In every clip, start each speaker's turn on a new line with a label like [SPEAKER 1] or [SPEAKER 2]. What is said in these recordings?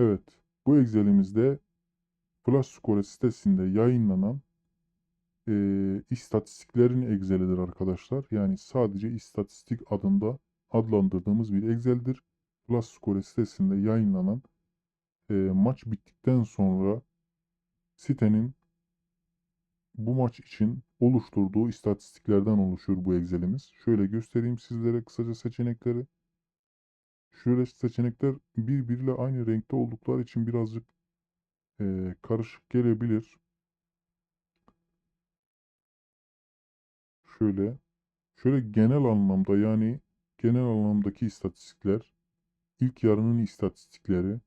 [SPEAKER 1] Evet, bu Excel'imizde Flash Score sitesinde yayınlanan eee, istatistiklerin Excel'idir arkadaşlar. Yani sadece istatistik adında adlandırdığımız bir Excel'dir. Flash Score sitesinde yayınlanan eee, maç bittikten sonra sitenin bu maç için oluşturduğu istatistiklerden oluşuyor bu Excel'imiz. Şöyle göstereyim sizlere kısaca seçenekleri. Şöyle seçenekler birbiriyle aynı renkte oldukları için birazcık eee, karışık gelebilir. Şöyle, şöyle genel anlamda yani genel anlamdaki istatistikler, ilk yarının istatistikleri,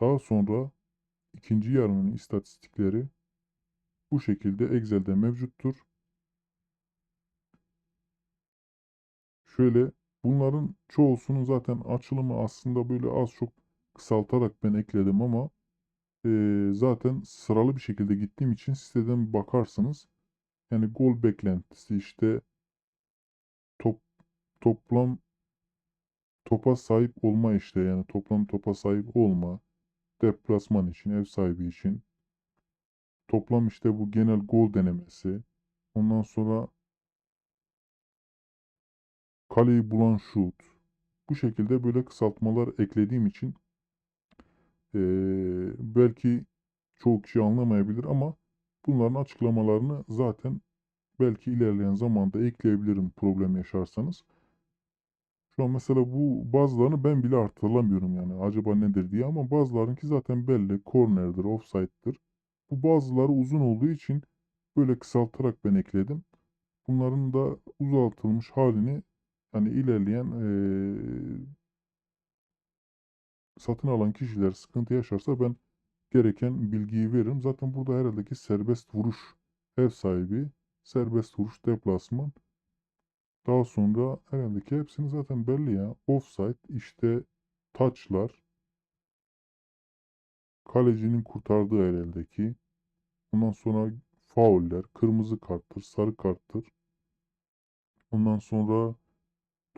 [SPEAKER 1] daha sonra ikinci yarının istatistikleri bu şekilde Excel'de mevcuttur. Şöyle bunların çoğusunun zaten açılımı aslında böyle az çok kısaltarak ben ekledim ama eee, zaten sıralı bir şekilde gittiğim için siteden bakarsınız. Yani gol beklentisi işte top toplam topa sahip olma işte yani toplam topa sahip olma deplasman için ev sahibi için toplam işte bu genel gol denemesi ondan sonra kaleyi bulan şut bu şekilde böyle kısaltmalar eklediğim için eee, belki çoğu kişi anlamayabilir ama bunların açıklamalarını zaten belki ilerleyen zamanda ekleyebilirim problem yaşarsanız. Şu an mesela bu bazılarını ben bile hatırlamıyorum yani acaba nedir diye ama bazılarınki zaten belli. Corner'dır, offside'dır. Bu bazıları uzun olduğu için böyle kısaltarak ben ekledim. Bunların da uzaltılmış halini hani ilerleyen eee, satın alan kişiler sıkıntı yaşarsa ben gereken bilgiyi veririm. Zaten burada herhalde ki serbest vuruş ev sahibi, serbest vuruş deplasman. Daha sonra herhalde ki hepsini zaten belli ya. Offside, işte touchlar, kalecinin kurtardığı herhalde ki. Ondan sonra fauller, kırmızı karttır, sarı karttır. Ondan sonra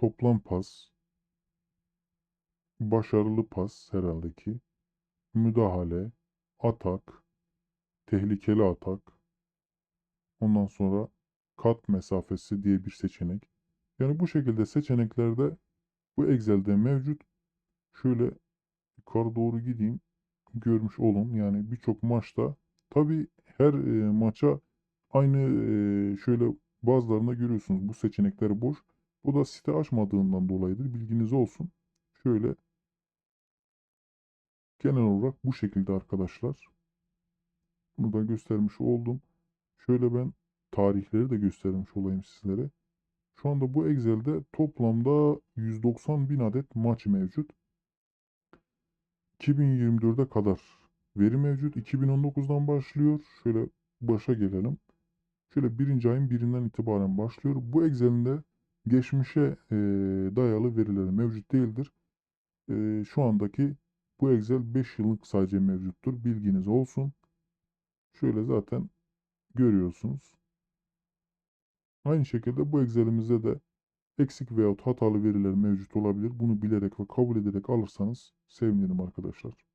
[SPEAKER 1] toplam pas, başarılı pas herhalde ki. Müdahale, atak, tehlikeli atak. Ondan sonra kat mesafesi diye bir seçenek. Yani bu şekilde seçeneklerde bu Excel'de mevcut. Şöyle yukarı doğru gideyim. Görmüş olun. Yani birçok maçta tabi her e, maça aynı e, şöyle bazılarında görüyorsunuz bu seçenekler boş. Bu da site açmadığından dolayıdır. Bilginiz olsun. Şöyle genel olarak bu şekilde arkadaşlar. Bunu da göstermiş oldum. Şöyle ben tarihleri de göstermiş olayım sizlere. Şu anda bu Excel'de toplamda 190 bin adet maç mevcut. 2024'e kadar veri mevcut. 2019'dan başlıyor. Şöyle başa gelelim. Şöyle birinci ayın birinden itibaren başlıyor. Bu Excel'in de geçmişe e, dayalı verileri mevcut değildir. E, şu andaki bu Excel 5 yıllık sadece mevcuttur. Bilginiz olsun. Şöyle zaten görüyorsunuz. Aynı şekilde bu Excel'imizde de eksik veyahut hatalı veriler mevcut olabilir. Bunu bilerek ve kabul ederek alırsanız sevinirim arkadaşlar.